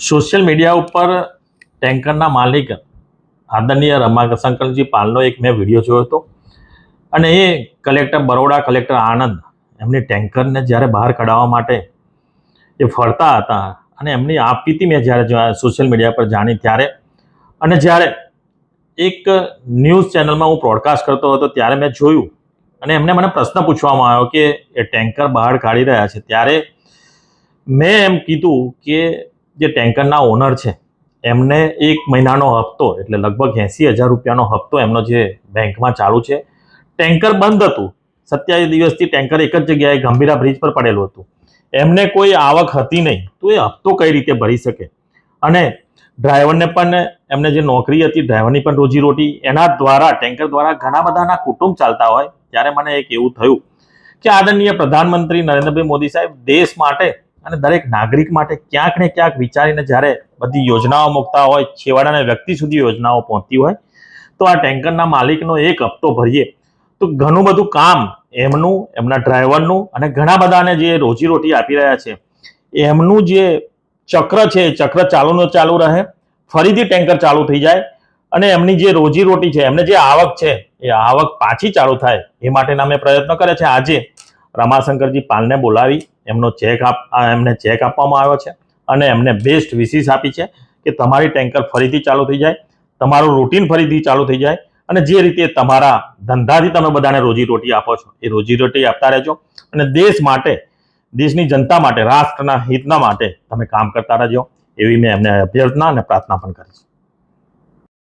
Social media ઉપર ટેન્કરના માલિક આદરણીય રમાશંકરજી પાલનો એક મેં વીડિયો જોયો હતો. અને એ કલેક્ટર બરોડા કલેક્ટર આણંદ એમની ટેન્કરને જ્યારે બહાર કઢાવવા માટે એ ફરતા હતા અને એમની આપવીતી મેં જ્યારે સોશિયલ મીડિયા પર જાણી ત્યારે. અને જ્યારે એક ન્યૂઝ ચેનલમાં હું બ્રોડકાસ્ટ કરતો હતો ત્યારે મેં જોયું. અને એમને મને પ્રશ્ન પૂછવામાં આવ્યો કે એ ટેન્કર બહાર કાઢી રહ્યા છે. ત્યારે મેં એમ કીધું કે જે ટેન્કરના ઓનર છે, એમને એક મહિનાનો હપ્તો, એટલે લગભગ એંસી હજાર રૂપિયાનો હપ્તો એમનો જે બેંકમાં ચાલુ છે. ટેન્કર બંધ હતું. સત્યાવીસ દિવસથી ટેન્કર એક જ જગ્યાએ ગંભીરા બ્રિજ પર પડેલું હતું. એમને કોઈ આવક હતી નહીં, તો એ હપ્તો કઈ રીતે ભરી શકે? અને ડ્રાઈવરને પણ એમને જે નોકરી હતી, ડ્રાઈવરની પણ રોજીરોટી, એના દ્વારા, ટેન્કર દ્વારા ઘણા બધાના કુટુંબ ચાલતા હોય, ત્યારે મને એક એવું થયું કે આદરણીય પ્રધાનમંત્રી નરેન્દ્રભાઈ મોદી સાહેબ, દેશ માટે અને દરેક નાગરિક માટે ક્યાંક ને ક્યાંક વિચારીને જ્યારે બધી યોજનાઓ મૂકતા હોય, છેવાડાના વ્યક્તિ સુધી યોજનાઓ પહોંચતી હોય, તો આ ટેન્કરના માલિકનો એક હપ્તો ભરીએ. તો ઘણું બધું કામ એમનું, એમના ડ્રાઈવરનું અને ઘણા બધાને જે રોજીરોટી આપી રહ્યા છે, એમનું જે ચક્ર છે, એ ચક્ર ચાલુનો ચાલુ રહે, ફરીથી ટેન્કર ચાલુ થઈ જાય અને એમની જે રોજીરોટી છે, એમને જે આવક છે, એ આવક પાછી ચાલુ થાય, એ માટેના મેં પ્રયત્ન કરે છે. આજે રમાશંકરજી પાલને બોલાવી, એમનો ચેક આપ એમને ચેક આપવામાં આવ્યો છે અને એમને બેસ્ટ વિસીસ આપી છે કે તમારી ટેન્કર ફરીથી ચાલુ થઈ જાય, તમારું રૂટીન ફરીથી ચાલુ થઈ જાય અને જે રીતે તમારા ધંધાથી તમે બધાને રોજીરોટી આપો છો, એ રોજીરોટી આપતા રહેજો અને દેશ માટે, દેશની જનતા માટે, રાષ્ટ્રના હિતના માટે તમે કામ કરતા રહેજો. એવી મેં એમને અભ્યર્થના અને પ્રાર્થના પણ કરી છે.